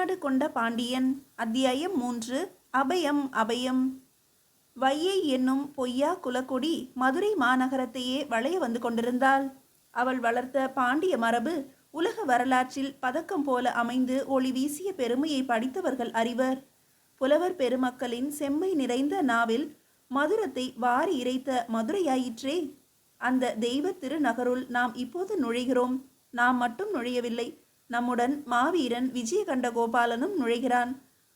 வடநாடு கொண்ட பாண்டியன். அத்தியாயம் மூன்று. அபயம் அபயம். வையை என்னும் பொய்யா குலக்கொடி மதுரை மாநகரத்தையே வளைய வந்து கொண்டிருந்தாள். அவள் வளர்த்த பாண்டிய மரபு உலக வரலாற்றில் பதக்கம் போல அமைந்து ஒளி வீசிய பெருமையை படித்தவர்கள் அறிவர். புலவர் பெருமக்களின் செம்மை நிறைந்த நாவில் மதுரத்தை வாரி இறைத்த மதுரையாயிற்றே. அந்த தெய்வ திருநகருள் நாம் இப்போது நுழைகிறோம். நாம் மட்டும் நுழையவில்லை. நம்முடன் மாவீரன் விஜயகண்ட கோபாலனும் நுழைகிறான்.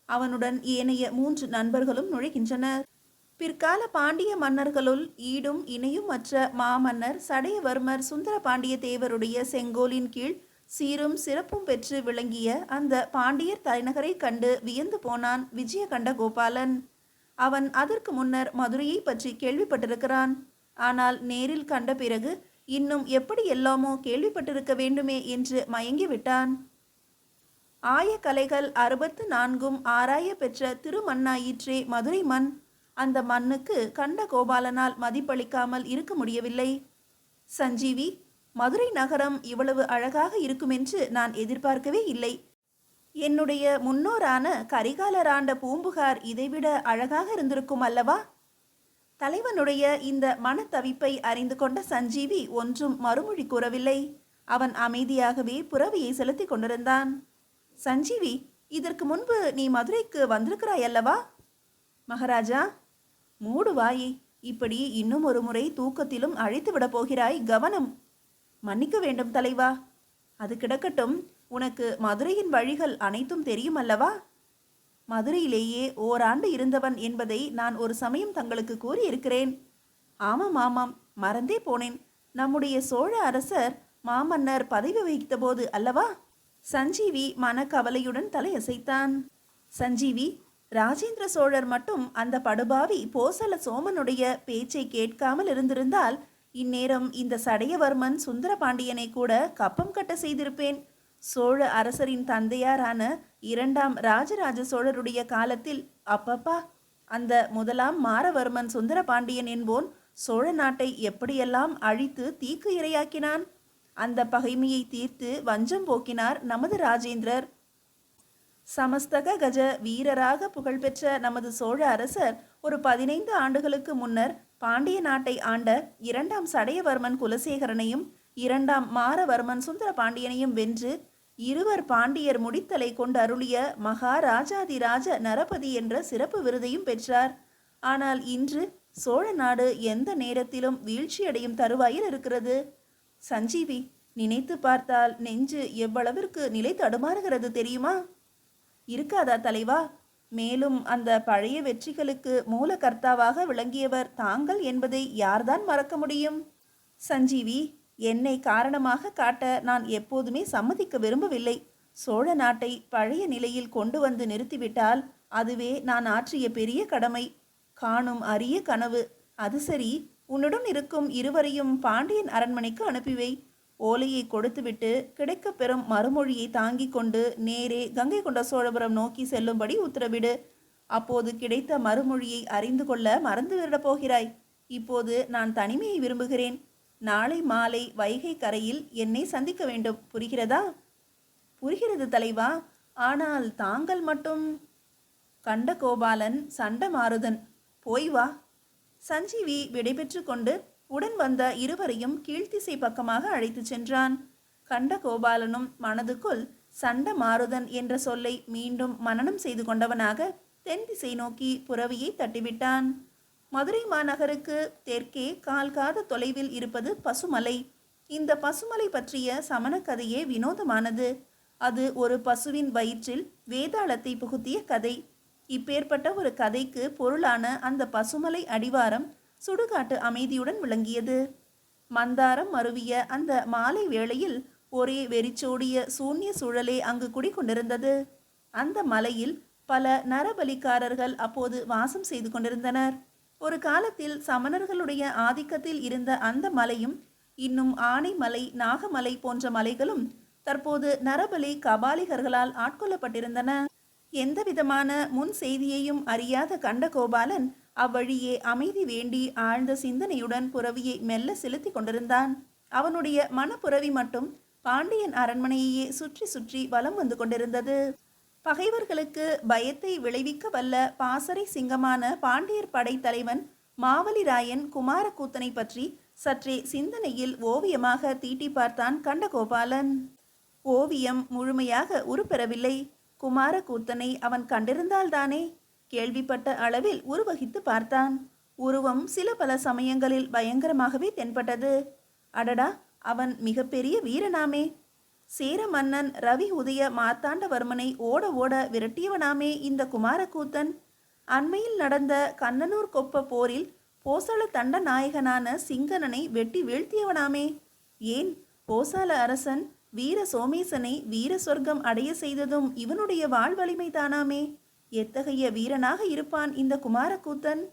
அவனுடன் ஏனைய மூன்று நண்பர்களும் நுழைகின்றனர். பிற்கால பாண்டிய மன்னர்களுள் ஈடும் இணையும் மற்ற மாமன்னர் சடையவர்மர் சுந்தர பாண்டிய தேவருடைய செங்கோலின் கீழ் சீரும் சிறப்பும் பெற்று விளங்கிய அந்த பாண்டியர் தலைநகரை கண்டு வியந்து போனான் விஜயகண்ட கோபாலன் அவன் அதற்கு முன்னர் மதுரையை பற்றி கேள்விப்பட்டிருக்கிறான். ஆனால் நேரில் கண்ட பிறகு இன்னும் எப்படி எல்லாமோ கேள்விப்பட்டிருக்க வேண்டுமே என்று மயங்கிவிட்டான். ஆய கலைகள் அறுபத்து நான்கும் ஆராய பெற்ற திருமண்ணாயிற்றே மதுரை மண். அந்த மண்ணுக்கு கண்ட கோபாலனால் மதிப்பளிக்காமல் இருக்க முடியவில்லை. சஞ்சீவி மதுரை நகரம் இவ்வளவு அழகாக இருக்குமென்று நான் எதிர்பார்க்கவே இல்லை. என்னுடைய முன்னோரான கரிகாலராண்ட பூம்புகார் இதைவிட அழகாக இருந்திருக்கும் அல்லவா? தலைவனுடைய இந்த மனத்தவிப்பை அறிந்து கொண்ட சஞ்சீவி ஒன்றும் மறுமொழி கூறவில்லை. அவன் அமைதியாகவே புறவியை செலுத்திக் கொண்டிருந்தான். சஞ்சீவி இதற்கு முன்பு நீ மதுரைக்கு வந்திருக்கிறாய் அல்லவா மகாராஜா மூடு வாயை இப்படி இன்னும் ஒரு முறை தூக்கத்திலும் அழைத்துவிடப் போகிறாய் கவனம். மன்னிக்க வேண்டும் தலைவா. அது கிடக்கட்டும் உனக்கு மதுரையின் வழிகள் அனைத்தும் தெரியும் அல்லவா? மதுரையிலேயே ஓராண்டு இருந்தவன் என்பதை நான் ஒரு சமயம் தங்களுக்கு கூறியிருக்கிறேன். ஆமாம் ஆமாம் மறந்தே போனேன். நம்முடைய சோழ அரசர் மாமன்னர் பதவி வகித்தபோது அல்லவா? சஞ்சீவி மனக்கவலையுடன் தலையசைத்தான். சஞ்சீவி ராஜேந்திர சோழர் மட்டும் அந்த படுபாவி போசல சோமனுடைய பேச்சை கேட்காமல் இருந்திருந்தால் இந்நேரம் இந்த சடையவர்மன் சுந்தரபாண்டியனை கூட கப்பம் கட்ட செய்திருப்பேன். சோழ அரசரின் தந்தையாரான இரண்டாம் ராஜராஜ சோழருடைய காலத்தில் அப்பப்பா அந்த முதலாம் மாரவர்மன் சுந்தர பாண்டியன் என்போன் சோழ நாட்டை எப்படியெல்லாம் அழித்து தீக்கு இரையாக்கினான்? அந்த பகைமையை தீர்த்து வஞ்சம் போக்கினார் நமது ராஜேந்திரர். சமஸ்தக கஜ வீரராக புகழ்பெற்ற நமது சோழ அரசர் ஒரு பதினைந்து ஆண்டுகளுக்கு முன்னர் பாண்டிய நாட்டை ஆண்ட இரண்டாம் சடையவர்மன் குலசேகரனையும் இரண்டாம் மாரவர்மன் சுந்தர பாண்டியனையும் வென்று இருவர் பாண்டியர் முடித்தலை கொண்டு அருளிய மகாராஜாதிராஜ நரபதி என்ற சிறப்பு விருதையும் பெற்றார். ஆனால் இன்று சோழ நாடு எந்த நேரத்திலும் வீழ்ச்சியடையும் தருவாயில் இருக்கிறது. சஞ்சீவி நினைத்து பார்த்தால் நெஞ்சு எவ்வளவிற்கு நிலை தடுமாறுகிறது தெரியுமா? இருக்காதா தலைவா? மேலும் அந்த பழைய வெற்றிகளுக்கு மூல கர்த்தாவாக விளங்கியவர் தாங்கள் என்பதை யார்தான் மறக்க முடியும்? சஞ்சீவி என்னை காரணமாக காட்ட நான் எப்போதுமே சம்மதிக்க விரும்பவில்லை. சோழ நாட்டை பழைய நிலையில் கொண்டு வந்து நிறுத்திவிட்டால் அதுவே நான் ஆற்றிய பெரிய கடமை. காணும் அரிய கனவு. அது சரி உன்னுடன் இருக்கும் இருவரையும் பாண்டியன் அரண்மனைக்கு அனுப்பிவை. ஓலையை கொடுத்துவிட்டு கிடைக்கப் பெறும் மறுமொழியை தாங்கிக் கொண்டு நேரே கங்கை கொண்ட சோழபுரம் நோக்கி செல்லும்படி உத்தரவிடு. அப்போது கிடைத்த மறுமொழியை அறிந்து கொள்ள மறந்துவிடப் போகிறாய். இப்போது நான் தனிமையை விரும்புகிறேன். நாளை மாலை வைகை கரையில் என்னை சந்திக்க வேண்டும். புரிகிறதா? புரிகிறது தலைவா. ஆனால் தாங்கள் மட்டும். கண்டகோபாலன் சண்ட போய் வா. சஞ்சீவி விடைபெற்று கொண்டு உடன் வந்த இருவரையும் கீழ்த்திசை பக்கமாக அழைத்துச் சென்றான். கண்ட கோபாலனும் மனதுக்குள் சண்ட மாருதன் என்ற சொல்லை மீண்டும் மனனம் செய்து கொண்டவனாக தென் திசை நோக்கி புறவியை தட்டிவிட்டான். மதுரை மாநகருக்கு தெற்கே கால்காத தொலைவில் இருப்பது பசுமலை. இந்த பசுமலை பற்றிய சமண கதையே வினோதமானது. அது ஒரு பசுவின் வயிற்றில் வேதாளத்தை புகுத்திய கதை. இப்பேற்பட்ட ஒரு கதைக்கு பொருளான அந்த பசுமலை அடிவாரம் சுடுகாட்டு அமைதியுடன் விளங்கியது. மந்தாரம் மருவிய அந்த மாலை வேளையில் ஒரே வெறிச்சோடிய சூன்ய சூழலே அங்கு குடிக்கொண்டிருந்தது அந்த மலையில் பல நரபலிக்காரர்கள் அப்போது வாசம் செய்து கொண்டிருந்தனர். ஒரு காலத்தில் சமணர்களுடைய ஆதிக்கத்தில் இருந்த அந்த மலையும் இன்னும் ஆனைமலை நாகமலை போன்ற மலைகளும் தற்போது நரபலி கபாலிகர்களால் ஆட்கொள்ளப்பட்டிருந்தன. எந்த விதமான முன் செய்தியையும் அறியாத கண்டகோபாலன் அவ்வழியே அமைதி வேண்டி ஆழ்ந்த சிந்தனையுடன் புறவியை மெல்ல செலுத்தி கொண்டிருந்தான். அவனுடைய மனப்புறவி மட்டும் பாண்டியன் அரண்மனையையே சுற்றி சுற்றி வலம் வந்து கொண்டிருந்தது. பகைவர்களுக்கு பயத்தை விளைவிக்க வல்ல பாசறை சிங்கமான பாண்டியர் படைத்தலைவன் மாவலிராயன் குமாரக்கூத்தனை பற்றி சற்றே சிந்தனையில் ஓவியமாக தீட்டி பார்த்தான் கண்டகோபாலன். ஓவியம் முழுமையாக உருப்பெறவில்லை. குமாரக்கூத்தனை அவன் கண்டிருந்தால்தானே? கேள்விப்பட்ட அளவில் உருவகித்து பார்த்தான். உருவம் சில பல சமயங்களில் பயங்கரமாகவே தென்பட்டது. அடடா அவன் மிகப்பெரிய வீரனாமே. சேர மன்னன் ரவி உதய மார்த்தாண்டவர்மனை ஓட ஓட விரட்டியவனாமே இந்த குமாரக்கூத்தன். அண்மையில் நடந்த கண்ணனூர் கொப்ப போரில் போசள தண்ட நாயகனான சிங்கனனை வெட்டி வீழ்த்தியவனாமே. ஏன்? போசால அரசன் வீர சோமேசனை வீர சொர்க்கம் அடைய செய்ததும் இவனுடைய வாழ்வலிமை தானாமே. எத்தகைய வீரனாக இருப்பான் இந்த குமாரக்கூத்தன்?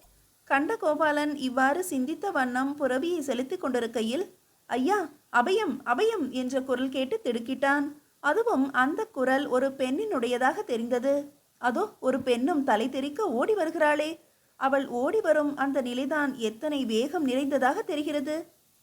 கண்டகோபாலன் இவ்வாறு சிந்தித்த வண்ணம் புறவியை செலுத்திக் கொண்டிருக்கையில் ஐயா அபயம் அபயம் என்ற குரல் கேட்டு திடுக்கிட்டான். அதுவும் அந்த குரல் ஒரு பெண்ணினுடையதாக தெரிந்தது. அதோ ஒரு பெண்ணும் தலை தெரிக்க ஓடி வருகிறாளே. அவள் ஓடி வரும் அந்த நிலைதான் எத்தனை வேகம் நிறைந்ததாக தெரிகிறது.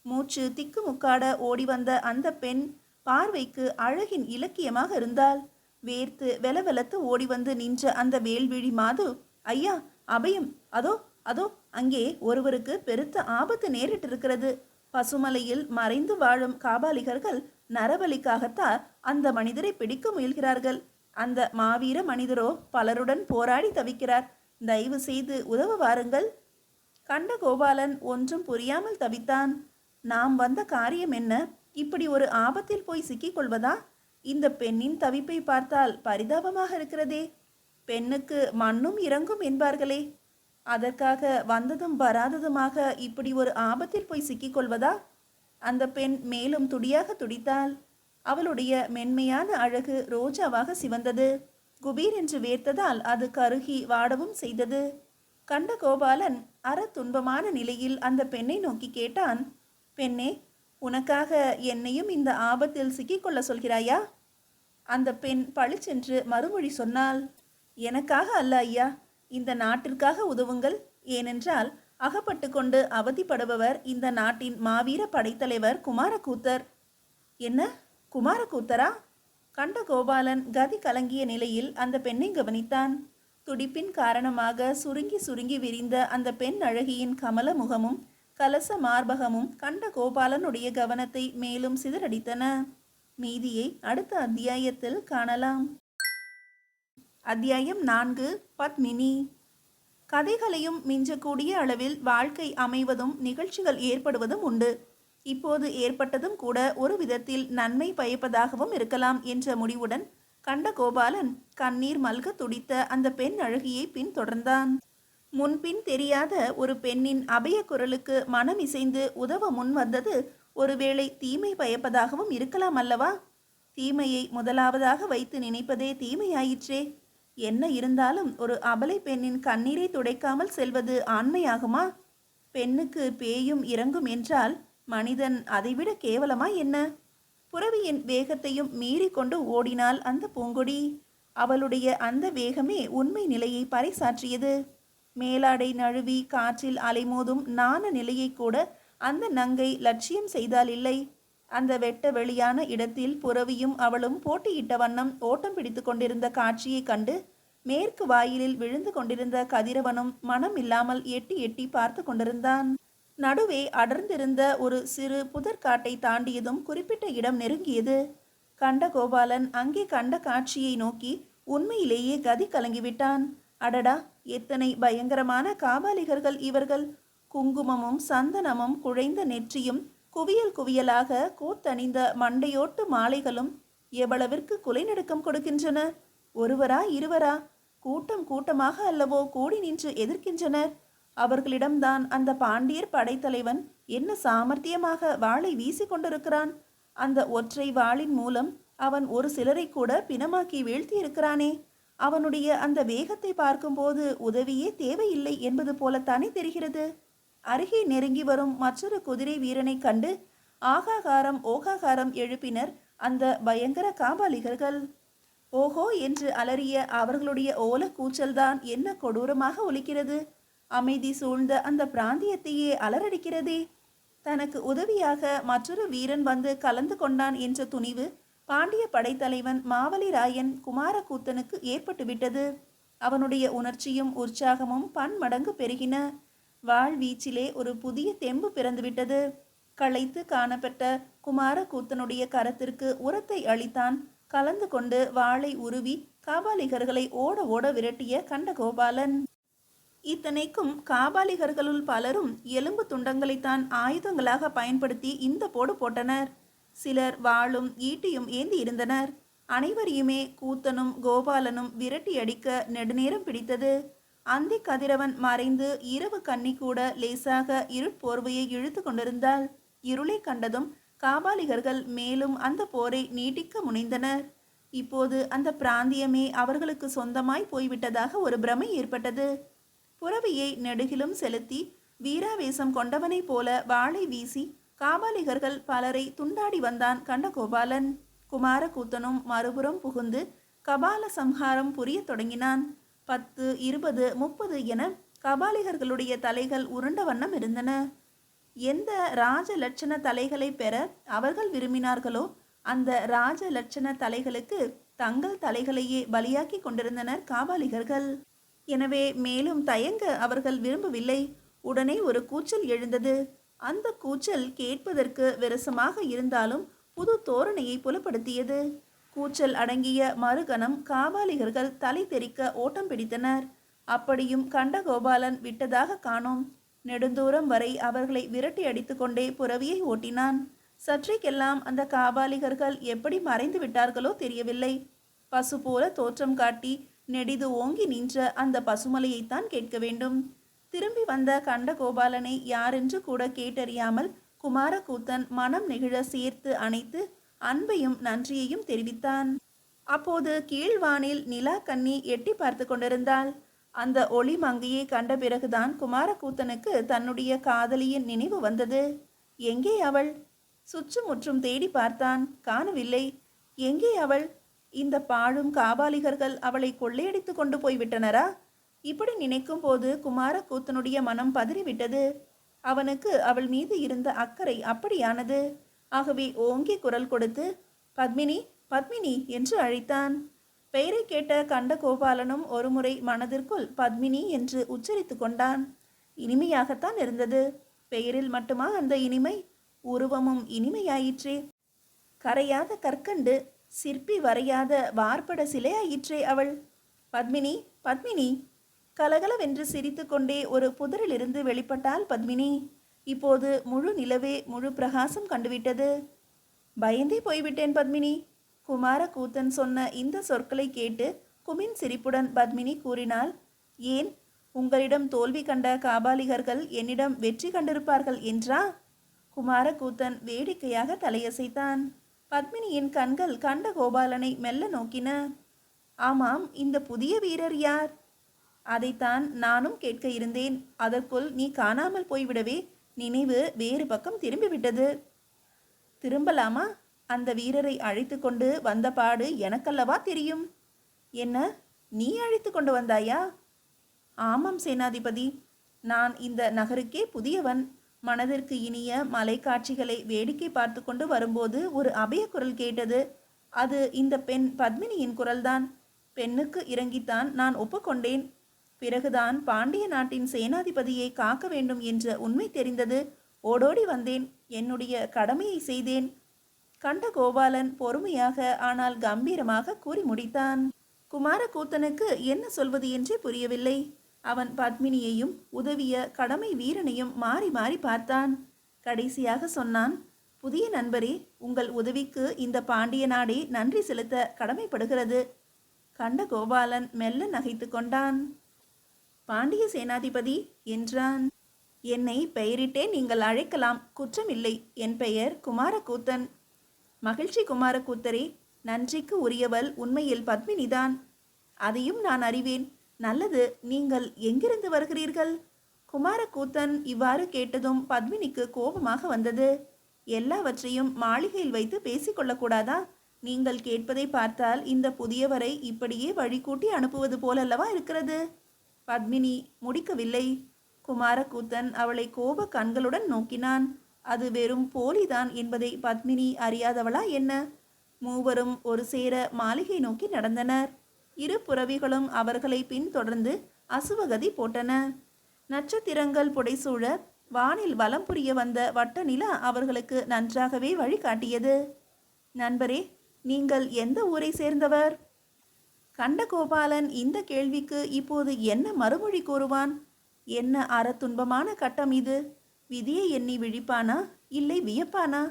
மூச்சு திக்கு முக்காட ஓடி வந்த அந்த பெண் பார்வைக்கு அழகின் இலக்கியமாக இருந்தாள். வேர்த்து வெலவெலத்து ஓடி வந்து நின்ற அந்த வேல்விழி மாது ஐயா அபயம் அதோ அதோ அங்கே ஒருவருக்கு பெருத்த ஆபத்து நேரிட்டிருக்கிறது. பசுமலையில் மறைந்து வாழும் காபாலிகர்கள் நரபலிக்காகத்தான் அந்த மனிதரை பிடிக்க முயல்கிறார்கள். அந்த மாவீர மனிதரோ பலருடன் போராடி தவிக்கிறார். தயவு செய்து உதவ வாருங்கள். கண்ட கோபாலன் ஒன்றும் புரியாமல் தவித்தான். நாம் வந்த காரியம் என்ன? இப்படி ஒரு ஆபத்தில் போய் சிக்கிக் கொள்வதா? இந்த பெண்ணின் தவிப்பை பார்த்தால் பரிதாபமாக இருக்கிறதே. பெண்ணுக்கு மண்ணும் இறங்கும் என்பார்களே. அதற்காக வந்ததும் வராததுமாக இப்படி ஒரு ஆபத்தில் போய் சிக்கிக் கொள்வதா அந்த பெண் மேலும் துடியாக துடித்தாள். அவளுடைய மென்மையான அழகு ரோஜாவாக சிவந்தது. குபீர் என்று வேர்த்ததால் அது கருகி வாடவும் செய்தது. கண்ட கோபாலன் அற துன்பமான நிலையில் அந்த பெண்ணை நோக்கி கேட்டான் பெண்ணே உனக்காக என்னையும் இந்த ஆபத்தில் சிக்கிக்கொள்ள சொல்கிறாயா? அந்த பெண் பளிச்சென்று மறுமொழி சொன்னாள் எனக்காக அல்ல ஐயா. இந்த நாட்டிற்காக உதவுங்கள். ஏனென்றால் அகப்பட்டு கொண்டு அவதிப்படுபவர் இந்த நாட்டின் மாவீர படைத்தலைவர் குமாரக்கூத்தர். என்ன? குமாரக்கூத்தரா? கண்ட கோபாலன் கதி கலங்கிய நிலையில் அந்த பெண்ணை கவனித்தான். துடிப்பின் காரணமாக சுருங்கி சுருங்கி விரிந்த அந்த பெண் அழகியின் கமல முகமும் கலச மார்பகமும் கண்ட கோபாலனுடைய கவனத்தை மேலும் சிதறடித்தன. மீதியை அடுத்த அத்தியாயத்தில் காணலாம். அத்தியாயம் நான்கு பத்மினி. கதைகளையும் மிஞ்சக்கூடிய அளவில் வாழ்க்கை அமைவதும் நிகழ்ச்சிகள் ஏற்படுவதும் உண்டு. இப்போது ஏற்பட்டதும் கூட ஒரு விதத்தில் நன்மை பயப்பதாகவும் இருக்கலாம் என்ற முடிவுடன் கண்ட கோபாலன் கண்ணீர் மல்க துடித்த அந்த பெண் அழகியை பின்தொடர்ந்தான். முன்பின் தெரியாத ஒரு பெண்ணின் அபய குரலுக்கு மனம் இசைந்து உதவ முன் வந்தது ஒருவேளை தீமை பயப்பதாகவும் இருக்கலாம் அல்லவா? தீமையை முதலாவதாக வைத்து நினைப்பதே தீமையாயிற்றே. என்ன இருந்தாலும் ஒரு அபலை பெண்ணின் கண்ணீரை துடைக்காமல் செல்வது ஆண்மையாகுமா? பெண்ணுக்கு பேயும் இறங்கும் என்றால் மனிதன் அதைவிட கேவலமா என்ன? புறவியின் வேகத்தையும் மீறி கொண்டு ஓடினாள் அந்த பூங்கொடி. அவளுடைய அந்த வேகமே உண்மை நிலையை பறைசாற்றியது. மேலாடை நழுவி காற்றில் அலைமோதும் நாண நிலையை கூட அந்த நங்கை லட்சியம் செய்தால் இல்லை. அந்த வெட்ட வெளியான இடத்தில் புறவியும் அவளும் போட்டியிட்ட வண்ணம் ஓட்டம் பிடித்து கொண்டிருந்த காட்சியைக் கண்டு மேற்கு வாயிலில் விழுந்து கொண்டிருந்த கதிரவனும் மனம் இல்லாமல் எட்டி எட்டி பார்த்து கொண்டிருந்தான். நடுவே அடர்ந்திருந்த ஒரு சிறு புதற்காட்டை தாண்டியதும் குறிப்பிட்ட இடம் நெருங்கியது. கண்ட கோபாலன் அங்கே கண்ட காட்சியை நோக்கி உண்மையிலேயே கதி கலங்கிவிட்டான். அடடா எத்தனை பயங்கரமான காபாலிகர்கள் இவர்கள். குங்குமமும் சந்தனமும் குழைந்த நெற்றியும் குவியல் குவியலாக கூத்தணிந்த மண்டையோட்டு மாலைகளும் எவ்வளவிற்கு குலைநடுக்கம் கொடுக்கின்றன? ஒருவரா இருவரா? கூட்டம் கூட்டமாக அல்லவோ கூடி நின்று எதிர்க்கின்றனர். அவர்களிடம்தான் அந்த பாண்டியர் படைத்தலைவன் என்ன சாமர்த்தியமாக வாளை வீசி கொண்டிருக்கிறான்? அந்த ஒற்றை வாளின் மூலம் அவன் ஒரு சிலரை கூட பிணமாக்கி வீழ்த்தியிருக்கிறானே. அவனுடைய அந்த வேகத்தை பார்க்கும்போது உதவியே தேவையில்லை என்பது போலத்தானே தெரிகிறது? அருகே நெருங்கி வரும் மற்றொரு குதிரை வீரனை கண்டு ஆகாகாரம் ஓகாகாரம் எழுப்பினர் அந்த பயங்கர காபாலிகர்கள். ஓஹோ என்று அலறிய அவர்களுடைய ஓல கூச்சல்தான் என்ன கொடூரமாக ஒலிக்கிறது. அமைதி சூழ்ந்த அந்த பிராந்தியத்தையே அலறடிக்கிறதே. தனக்கு உதவியாக மற்றொரு வீரன் வந்து கலந்து கொண்டான் என்ற துணிவு பாண்டிய படைத்தலைவன் மாவலிராயன் குமாரகூத்தனுக்கு ஏற்பட்டுவிட்டது. அவனுடைய உணர்ச்சியும் உற்சாகமும் பன்மடங்கு பெருகின. வாழ்வீச்சிலே ஒரு புதிய தெம்பு பிறந்துவிட்டது. களைத்து காணப்பட்ட குமாரகூத்தனுடைய கரத்திற்கு உரத்தை அளித்தான். கலந்து கொண்டு வாளை உருவி காபாலிகர்களை ஓட ஓட விரட்டிய கண்டகோபாலன். இத்தனைக்கும் காபாலிகர்களுள் பலரும் எலும்பு துண்டங்களைத்தான் ஆயுதங்களாக பயன்படுத்தி இந்த போடு போட்டனர். சிலர் வாளும் ஈட்டியும் ஏந்தி இருந்தனர். அனைவரையுமே கூத்தனும் கோபாலனும் விரட்டி அடிக்க நெடுநேரம் பிடித்தது. அந்தி கதிரவன் மறைந்து இரவு கண்ணி கூட லேசாக இருட்போர்வையை இழுத்து கொண்டிருந்தால் இருளை கண்டதும் காபாலிகர்கள் மேலும் அந்த போரை நீட்டிக்க முனைந்தனர். இப்போது அந்த பிராந்தியமே அவர்களுக்கு சொந்தமாய் போய்விட்டதாக ஒரு பிரமை ஏற்பட்டது. புறவியை நெடுகிலும் செலுத்தி வீராவேசம் கொண்டவனைப் போல வாளை வீசி காபாலிகர்கள் பலரை துண்டாடி வந்தான் கண்டகோபாலன். குமாரகூத்தனும் மறுபுறம் புகுந்து கபால சம்ஹாரம் புரியத் தொடங்கினான். பத்து இருபது முப்பது என கபாலிகர்களுடைய தலைகள் உருண்ட வண்ணம் இருந்தன. எந்த ராஜ லட்சண தலைகளை பெற அவர்கள் விரும்பினார்களோ அந்த ராஜ லட்சண தலைகளுக்கு தங்கள் தலைகளையே பலியாக்கி கொண்டிருந்தனர் காபாலிகர்கள். எனவே மேலும் தயங்க அவர்கள் விரும்பவில்லை. உடனே ஒரு கூச்சல் எழுந்தது. அந்த கூச்சல் கேட்பதற்கு விரசமாக இருந்தாலும் புது தோரணையை புலப்படுத்தியது. கூச்சல் அடங்கிய மறுகணம் காபாலிகர்கள் தலை தெறிக்க ஓட்டம் பிடித்தனர். அப்படியும் கண்டகோபாலன் விட்டதாக காணோம். நெடுந்தூரம் வரை அவர்களை விரட்டி அடித்துக்கொண்டே புறவியை ஓட்டினான். சற்றைக்கெல்லாம் அந்த காபாலிகர்கள் எப்படி மறைந்து விட்டார்களோ தெரியவில்லை. பசு போல தோற்றம் காட்டி நெடிது ஓங்கி நின்ற அந்த பசுமலையைத்தான் கேட்க வேண்டும். திரும்பி வந்த கண்டகோபாலனை யாரென்று கூட கேட்டறியாமல் குமாரகூத்தன் மனம் நெகிழ சேர்த்து அணைத்து அன்பையும் நன்றியையும் தெரிவித்தான். அப்போது கீழ்வானில் நிலா கண்ணி எட்டி பார்த்து கொண்டிருந்தாள். அந்த ஒளி மங்கையை கண்ட பிறகுதான் குமாரகூத்தனுக்கு தன்னுடைய காதலியின் நினைவு வந்தது. எங்கே அவள்? சுற்றுமுற்றும் தேடி பார்த்தான். காணவில்லை. எங்கே அவள்? இந்த பாழும் காபாலிகர்கள் அவளை கொள்ளையடித்து கொண்டு போய்விட்டனரா? இப்படி நினைக்கும் போது குமாரகூத்தனுடைய மனம் பதறிவிட்டது. அவனுக்கு அவள் மீது இருந்த அக்கறை அப்படியானது. ஆகவே ஓங்கி குரல் கொடுத்து பத்மினி பத்மினி என்று அழைத்தான். பெயரை கேட்ட கண்டகோபாலனும் ஒருமுறை மனதிற்குள் பத்மினி என்று உச்சரித்து கொண்டான். இனிமையாகத்தான் இருந்தது. பெயரில் மட்டுமா அந்த இனிமை? உருவமும் இனிமையாயிற்றே. கரையாத கற்கண்டு சிற்பி வரையாத வார்பட சிலையாயிற்றே அவள். பத்மினி பத்மினி கலகலவென்று சிரித்துக்கொண்டே ஒரு புதரிலிருந்து வெளிப்பட்டாள் பத்மினி. இப்போது முழு நிலவே முழு பிரகாசம் கண்டுவிட்டது. பயந்தே போய்விட்டேன் பத்மினி. குமாரகூத்தன் சொன்ன இந்த சொற்களை கேட்டு குமின் சிரிப்புடன் பத்மினி கூறினாள் ஏன்? உங்களிடம் தோல்வி கண்ட காபாலிகர்கள் என்னிடம் வெற்றி கண்டிருப்பார்கள் என்றா? குமாரகூத்தன் வேடிக்கையாக தலையசைத்தான். பத்மினியின் கண்கள் கண்ட கோபாலனை மெல்ல நோக்கின ஆமாம் இந்த புதிய வீரர் யார்? அதைத்தான் நானும் கேட்க இருந்தேன். அதற்குள் நீ காணாமல் போய்விடவே நினைவு வேறு பக்கம் திரும்பிவிட்டது. திரும்பலாமா? அந்த வீரரை அழைத்து கொண்டு வந்த பாடு எனக்கல்லவா தெரியும். என்ன? நீ அழைத்து கொண்டு வந்தாயா? ஆமாம் சேனாதிபதி. நான் இந்த நகருக்கே புதியவன். மனதிற்கு இனிய மலைக்காட்சிகளை வேடிக்கை பார்த்து கொண்டு வரும்போது ஒரு அபய குரல் கேட்டது. அது இந்த பெண் பத்மினியின் குரல்தான். பெண்ணுக்கு இறங்கித்தான் நான் ஒப்புக்கொண்டேன். பிறகுதான் பாண்டிய நாட்டின் சேனாதிபதியை காக்க வேண்டும் என்ற உண்மை தெரிந்தது. ஓடோடி வந்தேன். என்னுடைய கடமையை செய்தேன். கண்ட கோபாலன் பொறுமையாக ஆனால் கம்பீரமாக கூறி முடித்தான். குமாரகூத்தனுக்கு என்ன சொல்வது என்றே புரியவில்லை. அவன் பத்மினியையும் உதவிய கடமை வீரனையும் மாறி மாறி பார்த்தான். கடைசியாக சொன்னான் புதிய நண்பரே உங்கள் உதவிக்கு இந்த பாண்டிய நாடே நன்றி செலுத்த கடமைப்படுகிறது. கண்ட கோபாலன் மெல்ல நகைத்து கொண்டான். பாண்டிய சேனாதிபதி என்றான். என்னை பெயரிட்டே நீங்கள் அழைக்கலாம் குற்றமில்லை. என் பெயர் குமாரகூத்தன். மகிழ்ச்சி குமாரகூத்தரே நன்றிக்கு உரியவள் உண்மையில் பத்மினிதான். அதையும் நான் அறிவேன். நல்லது நீங்கள் எங்கிருந்து வருகிறீர்கள்? குமாரகூத்தன் இவ்வாறு கேட்டதும் பத்மினிக்கு கோபமாக வந்தது. எல்லாவற்றையும் மாளிகையில் வைத்து பேசிக்கொள்ளக்கூடாதா நீங்கள் கேட்பதை பார்த்தால் இந்த புதியவரை இப்படியே வழிகூட்டி அனுப்புவது போலல்லவா இருக்கிறது? பத்மினி முடிக்கவில்லை. குமாரகூத்தன் அவளை கோப கண்களுடன் நோக்கினான். அது வெறும் போலிதான் என்பதை பத்மினி அறியாதவளா என்ன? மூவரும் ஒரு சேர மாளிகை நோக்கி நடந்தனர். இரு புறவிகளும் அவர்களை பின்தொடர்ந்து அசுவகதி போட்டன. நட்சத்திரங்கள் புடைசூழ வானில் வலம் புரிய வந்த வட்ட நிலா அவர்களுக்கு நன்றாகவே வழிகாட்டியது. நண்பரே நீங்கள் எந்த ஊரை சேர்ந்தவர்? கண்டகோபாலன் இந்த கேள்விக்கு இப்போது என்ன மறுமொழி கூறுவான்? என்ன அறத்துன்பமான கட்டம் இது? விதியை எண்ணி விழிப்பானா? இல்லை வியப்பானா?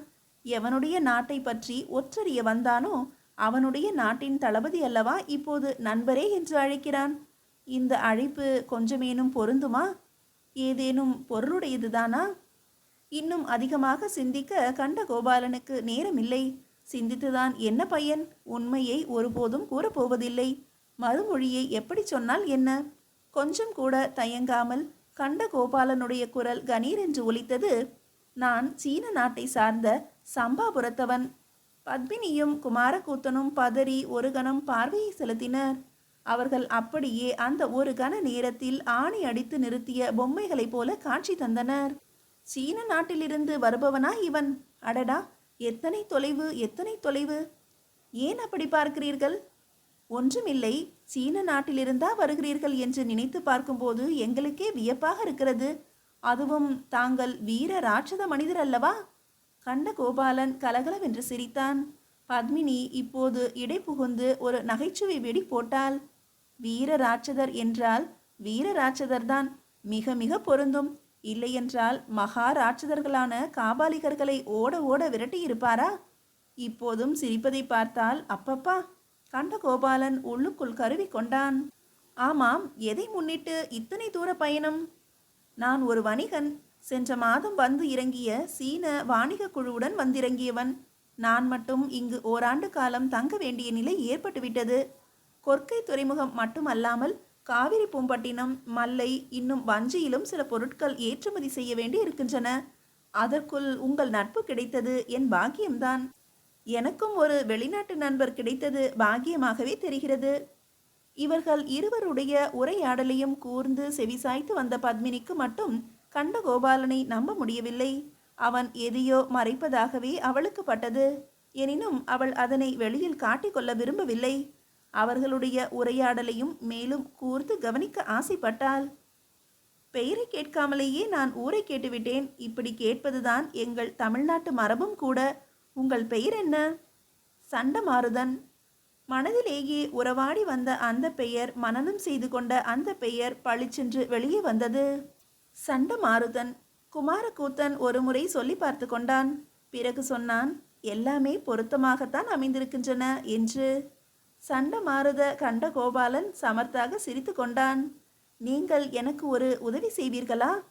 எவனுடைய நாட்டை பற்றி ஒற்றறிய வந்தானோ அவனுடைய நாட்டின் தளபதி அல்லவா இப்போது நண்பரே என்று அழைக்கிறான். இந்த அழைப்பு கொஞ்சமேனும் பொருந்துமா? ஏதேனும் பொருளுடையதுதானா? இன்னும் அதிகமாக சிந்திக்க கண்ட கோபாலனுக்கு நேரமில்லை. சிந்தித்துதான் என்ன பையன்? உண்மையை ஒருபோதும் கூறப்போவதில்லை. மறுமொழியை எப்படி சொன்னால் என்ன? கொஞ்சம் கூட தயங்காமல் கண்ட கோபாலனுடைய குரல் கணீர் என்று ஒலித்தது. நான் சீன நாட்டை சார்ந்த சம்பாபுரத்தவன். பத்மினியும் குமாரக்கூத்தனும் பதறி ஒரு கணம் பார்வையை செலுத்தினர். அவர்கள் அப்படியே அந்த ஒரு கண நேரத்தில் ஆணி அடித்து நிறுத்திய பொம்மைகளைப் போல காட்சி தந்தனர். சீன நாட்டிலிருந்து வருபவனா இவன்? அடடா! எத்தனை தொலைவு எத்தனை தொலைவு? ஏன் அப்படி பார்க்கிறீர்கள்? ஒன்றுமில்லை. சீன நாட்டிலிருந்தா வருகிறீர்கள் என்று நினைத்து பார்க்கும்போது எங்களுக்கே வியப்பாக இருக்கிறது. அதுவும் தாங்கள் வீர ராட்சத மனிதர் அல்லவா? கண்ட கோபாலன் கலகலவென்று சிரித்தான். பத்மினி இப்போது இடை புகுந்து ஒரு நகைச்சுவை வெடி போட்டாள். வீர ராட்சதர் என்றால் வீர ராட்சதர்தான். மிக மிக பொருந்தும். இல்லையென்றால் மகா ராட்சதர்களான காபாலிகர்களை ஓட ஓட விரட்டி இருப்பாரா இப்போதும் சிரிப்பதை பார்த்தால் அப்பப்பா கண்ட கோபாலன் உள்ளுக்குள் கருவி கொண்டான். ஆமாம் எதை முன்னிட்டு இத்தனை தூர பயணம்? நான் ஒரு வணிகன். சென்ற மாதம் வந்து இறங்கிய சீன வாணிக குழுவுடன் வந்திறங்கியவன். நான் மட்டும் இங்கு ஓராண்டு காலம் தங்க வேண்டிய நிலை ஏற்பட்டுவிட்டது. கொற்கை துறைமுகம் மட்டுமல்லாமல் காவிரி பூம்பட்டினம் மல்லை இன்னும் வஞ்சியிலும் சில பொருட்கள் ஏற்றுமதி செய்ய வேண்டி இருக்கின்றன. அதற்குள் உங்கள் நட்பு கிடைத்தது என் பாக்கியம்தான். எனக்கும் ஒரு வெளிநாட்டு நண்பர் கிடைத்தது பாக்கியமாகவே தெரிகிறது. இவர்கள் இருவருடைய உரையாடலையும் கூர்ந்து செவிசாய்த்து வந்த பத்மினிக்கு மட்டும் கண்ட கோபாலனை நம்ப முடியவில்லை. அவன் எதையோ மறைப்பதாகவே அவளுக்கு பட்டது. எனினும் அவள் அதனை வெளியில் காட்டிக்கொள்ள விரும்பவில்லை. அவர்களுடைய உரையாடலையும் மேலும் கூர்ந்து கவனிக்க ஆசைப்பட்டாள். பெயரை கேட்காமலேயே நான் ஊரை கேட்டுவிட்டேன். இப்படி கேட்பதுதான் எங்கள் தமிழ்நாட்டு மரபும் கூட. உங்கள் பெயர் என்ன? சண்டமாருதன். மனதிலேயே உறவாடி வந்த அந்த பெயர் மனனம் செய்து கொண்ட அந்த பெயர் பளிச்சென்று வெளியே வந்தது. சண்டமாருதன். குமாரக்கூத்தன் ஒரு முறை சொல்லி பார்த்து கொண்டான். பிறகு சொன்னான் எல்லாமே பொருத்தமாகத்தான் அமைந்திருக்கின்றன என்று. சண்டமாருத கண்ட கோபாலன் சமர்த்தாக சிரித்து கொண்டான் நீங்கள் எனக்கு ஒரு உதவி செய்வீர்களா?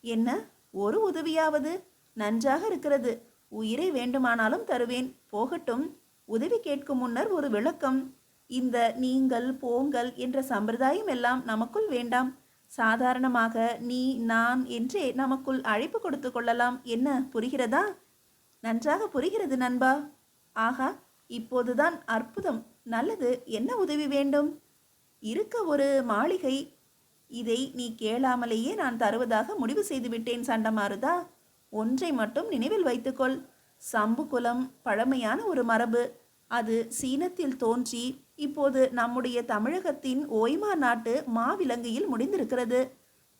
என்ன? ஒரு உதவியாவது? நன்றாக இருக்கிறது. உயிரை வேண்டுமானாலும் தருவேன். போகட்டும். உதவி கேட்கும் முன்னர் ஒரு விளக்கம். இந்த நீங்கள் போங்கள் என்ற சம்பிரதாயம் எல்லாம் நமக்குள் வேண்டாம். சாதாரணமாக நீ நான் என்றே நமக்குள் அழைப்பு கொடுத்து கொள்ளலாம். என்ன புரிகிறதா? நன்றாக புரிகிறது நண்பா. ஆகா இப்போதுதான் அற்புதம். நல்லது என்ன உதவி வேண்டும்? இருக்க ஒரு மாளிகை. இதை நீ கேளாமலேயே நான் தருவதாக முடிவு செய்துவிட்டேன் சண்டமாறுதா சண்டமாருதா? ஒன்றை மட்டும் நினைவில் வைத்துக்கொள். சம்பு குலம் பழமையான ஒரு மரபு. அது சீனத்தில் தோன்றி இப்போது நம்முடைய தமிழகத்தின் ஓய்மா நாட்டு மாவிலங்கையில் முடிந்திருக்கிறது.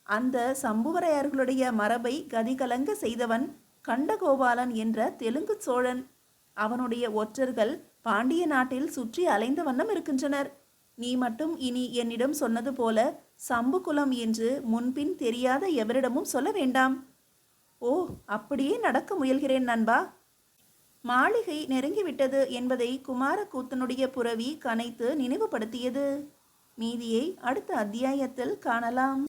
அந்த சம்புவரையர்களுடைய மரபை கதிகலங்க செய்தவன் கண்டகோபாலன் என்ற தெலுங்கு சோழன். அவனுடைய ஒற்றர்கள் பாண்டிய நாட்டில் சுற்றி அலைந்த வண்ணம் இருக்கின்றனர். நீ மட்டும் இனி என்னிடம் சொன்னது போல சம்புகுலம் என்று முன்பின் தெரியாத எவரிடமும் சொல்ல வேண்டாம். ஓ அப்படியே நடக்க முயல்கிறேன் நண்பா. மாளிகை நெருங்கிவிட்டது என்பதை குமாரக்கூத்தனுடைய புரவி கனைத்து நினைவுபடுத்தியது. மீதியை அடுத்த அத்தியாயத்தில் காணலாம்.